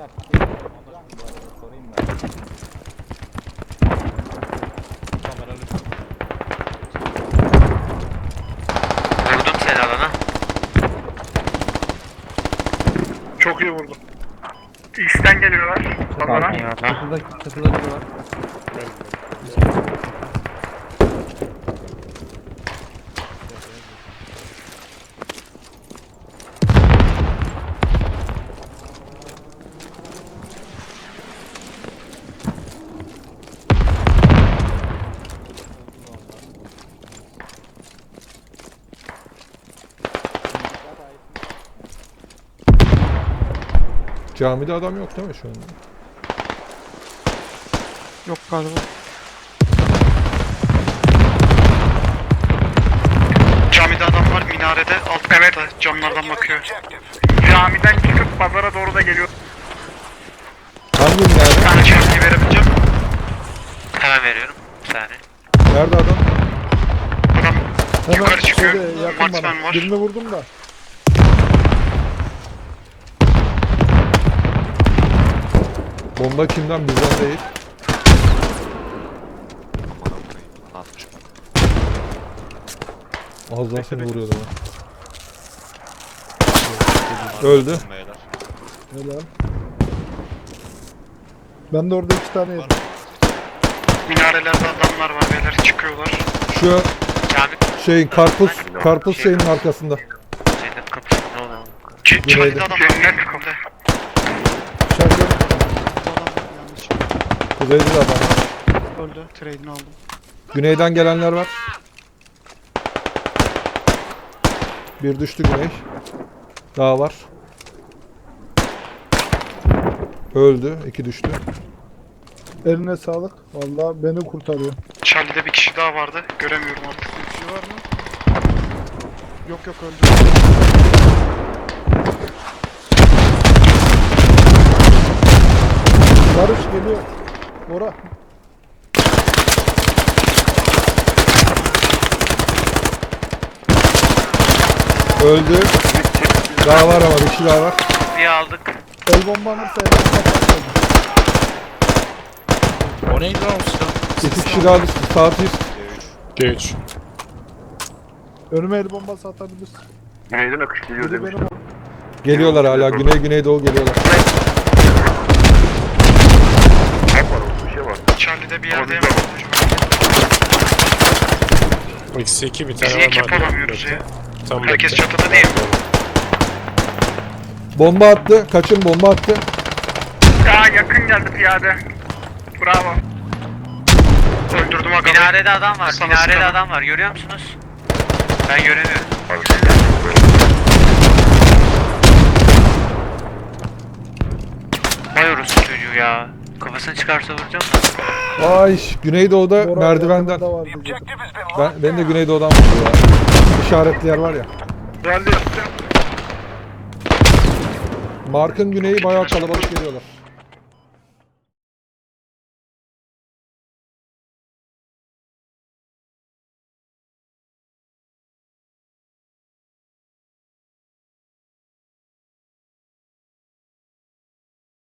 Vurdum seni alana. Çok iyi vurdum. X'ten geliyorlar. Çatıda, çatıda biri var. Camide adam yok değil mi şu anda? Yok galiba. Camide adam var minarede alt evet camlardan bakıyor. Camiden çıkıp pazara doğru da geliyor. Hangi Bir nerede? tane çarpıyı verebileceğim. Hemen veriyorum. Bir saniye. Nerede adam? Adam Hemen Yukarı çıkıyor. şeyde yakın Marksman bana. var. Birini vurdum da. Bomba kimden? Bizden değil. Atmış. Az daha seni vuruyordu lan. Öldü. Beyler. Helal. Ben de orada iki tane yedim. minarelerde adamlar var beyler çıkıyorlar. Şu Cami şey karpuz karpuz şeyinin arkasında. cennet kapısı ne oluyor? C- Güneyde. Adam var adam yanlış. Kuzeyde de adam var. Öldü. Trade'ini aldım. Güneyden gelenler var. Bir düştü güney. Daha var. Öldü. iki düştü. eline sağlık. Vallahi beni kurtarıyor. Charlie'de bir kişi daha vardı. Göremiyorum artık. Bir kişi var mı? Yok yok öldü. Barış geliyor. Bora. Öldü. Daha var ama bir kişi daha var. Bir aldık. El bomba alırsa el bomba patladı. O neydi lan o silah? İki kişi daha düştü. Saat 100. Geç. Önüme el bombası atabilirsin. Güneyden akış geliyor Biri benim Geliyorlar hala. Güney güneydoğu geliyorlar. Bir şey var. Charlie'de bir yerde Ama hemen. Eksi iki bir Biz tane niye var. ekip madem. olamıyoruz ya? Tam Herkes bekle. çatıda değil. Bomba attı. Kaçın bomba attı. Aa yakın geldi piyade. Bravo. Öldürdüm aga. Minarede adam var. Sana Minarede sıkalım. adam var. Görüyor musunuz? Ben göremiyorum. Vay orospu çocuğu ya. Kafasını çıkarsa vuracağım. Ay güneydoğuda Bora merdivenden. diyecektim. Ben, ben de güneydoğudan vuruyor ya. İşaretli yer var ya. Geldi. Mark'ın güneyi bayağı kalabalık geliyorlar.